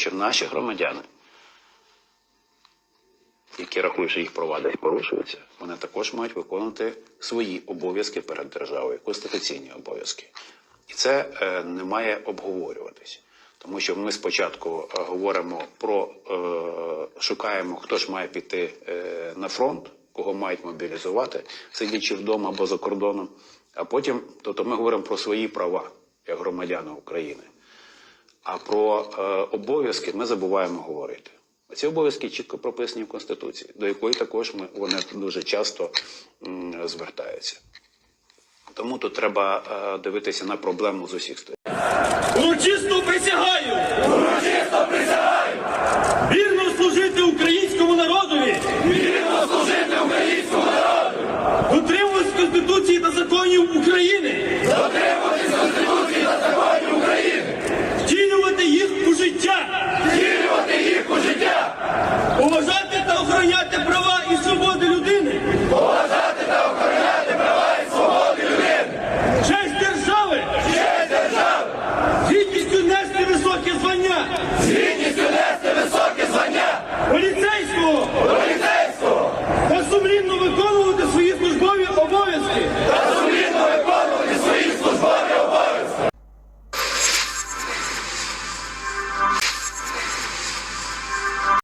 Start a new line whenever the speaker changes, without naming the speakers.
що наші громадяни, які рахують, що їх права десь порушуються, вони також мають виконувати свої обов'язки перед державою, конституційні обов'язки. І це е, не має обговорюватись. Тому що ми спочатку е, говоримо про е, шукаємо, хто ж має піти е, на фронт, кого мають мобілізувати, сидячи вдома або за кордоном. А потім, тобто ми говоримо про свої права як громадяни України. А про е, обов'язки ми забуваємо говорити. Ці обов'язки чітко прописані в Конституції, до якої також ми вони дуже часто м, звертаються. Тому тут треба е, дивитися на проблему з усіх сторін.
Урочисто присягаю! Урочисто присягаю! Вірно служити українському народові! Вірно служити українському народу! Дотримуватись Конституції та законів України!